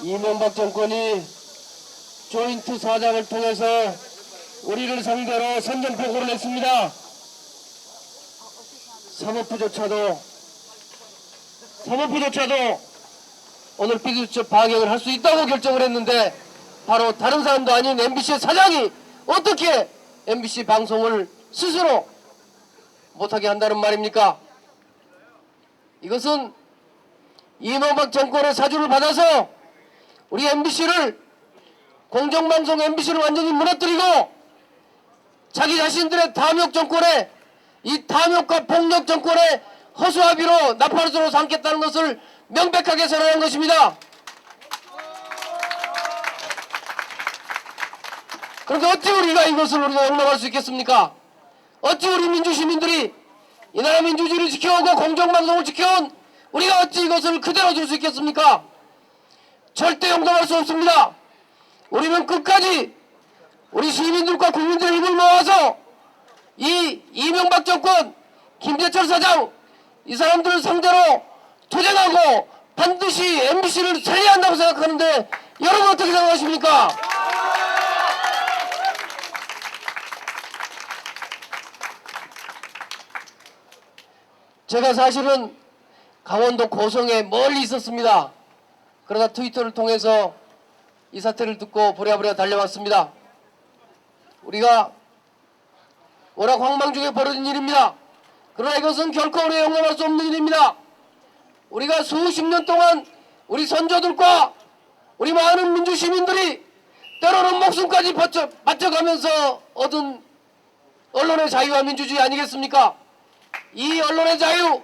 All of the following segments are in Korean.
이명박 정권이 조인트 사장을 통해서 우리를 상대로 선전포고를 했습니다. 사법부조차도 사법부조차도 오늘 비디오처 방역을 할 수 있다고 결정을 했는데 바로 다른 사람도 아닌 MBC의 사장이 어떻게 MBC 방송을 스스로 못하게 한다는 말입니까? 이것은 이명박 정권의 사주를 받아서 우리 MBC를 공정방송 MBC를 완전히 무너뜨리고 자기 자신들의 탐욕 정권에 이 탐욕과 폭력 정권의 허수아비로 나팔수로 삼겠다는 것을 명백하게 선언한 것입니다. 그런데 어찌 우리가 이것을 우리가 용납할 수 있겠습니까? 어찌 우리 민주시민들이 이 나라 민주주의를 지켜오고 공정방송을 지켜온 우리가 어찌 이것을 그대로 둘수 있겠습니까? 절대 용납할 수 없습니다. 우리는 끝까지 우리 시민들과 국민들의 힘을 모아서 이 이명박 정권, 김재철 사장 이 사람들을 상대로 투쟁하고 반드시 MBC를 살려야 한다고 생각하는데 여러분 어떻게 생각하십니까? 제가 사실은 강원도 고성에 멀리 있었습니다. 그러다 트위터를 통해서 이 사태를 듣고 부랴부랴 달려왔습니다. 우리가 워낙 황망 중에 벌어진 일입니다. 그러나 이것은 결코 우리가 용납할 수 없는 일입니다. 우리가 수십 년 동안 우리 선조들과 우리 많은 민주 시민들이 때로는 목숨까지 바쳐, 바쳐가면서 얻은 언론의 자유와 민주주의 아니겠습니까? 이 언론의 자유,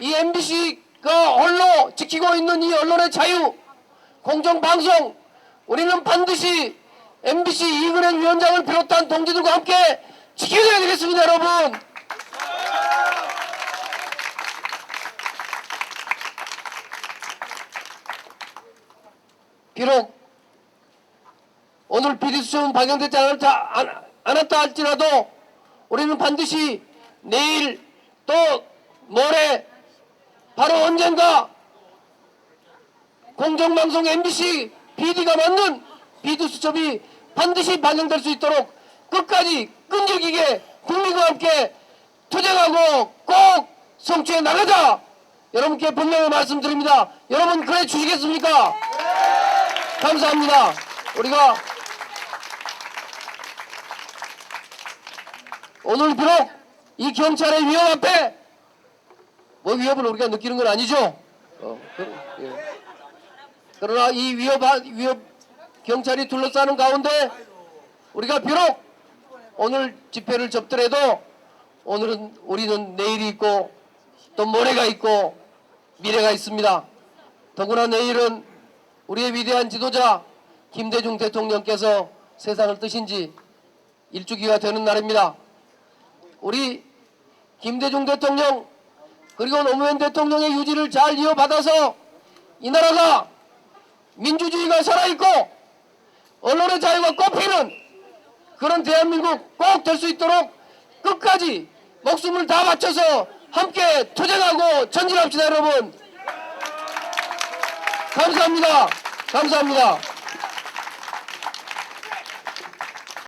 이 MBC 가 홀로 지키고 있는 이 언론의 자유, 공정방송, 우리는 반드시 MBC 이근행 위원장을 비롯한 동지들과 함께 지켜줘야 되겠습니다, 여러분. 비록 오늘 비디수는 방영되지 않았다, 않- 않았다 할지라도 우리는 반드시 내일 또 모레 바로 언젠가 공정방송 MBC PD가 만든 비디수첩이 반드시 방영될 수 있도록 끝까지 끈질기게 국민과 함께 투쟁하고 꼭 성취해 나가자. 여러분께 분명히 말씀드립니다. 여러분 그래 주시겠습니까? 감사합니다. 우리가 오늘 비록 이 경찰의 위협 앞에 뭐 위협을 우리가 느끼는 건 아니죠. 어, 그, 예. 그러나 이 위협, 위협 경찰이 둘러싸는 가운데 우리가 비록 오늘 집회를 접더라도 오늘은 우리는 내일이 있고 또 모레가 있고 미래가 있습니다. 더구나 내일은 우리의 위대한 지도자 김대중 대통령께서 세상을 뜨신 지 일주기가 되는 날입니다. 우리 김대중 대통령 그리고 노무현 대통령의 유지를 잘 이어받아서 이 나라가 민주주의가 살아있고 언론의 자유가 꽃피는 그런 대한민국 꼭 될 수 있도록 끝까지 목숨을 다 바쳐서 함께 투쟁하고 전진합시다 여러분. 감사합니다. 감사합니다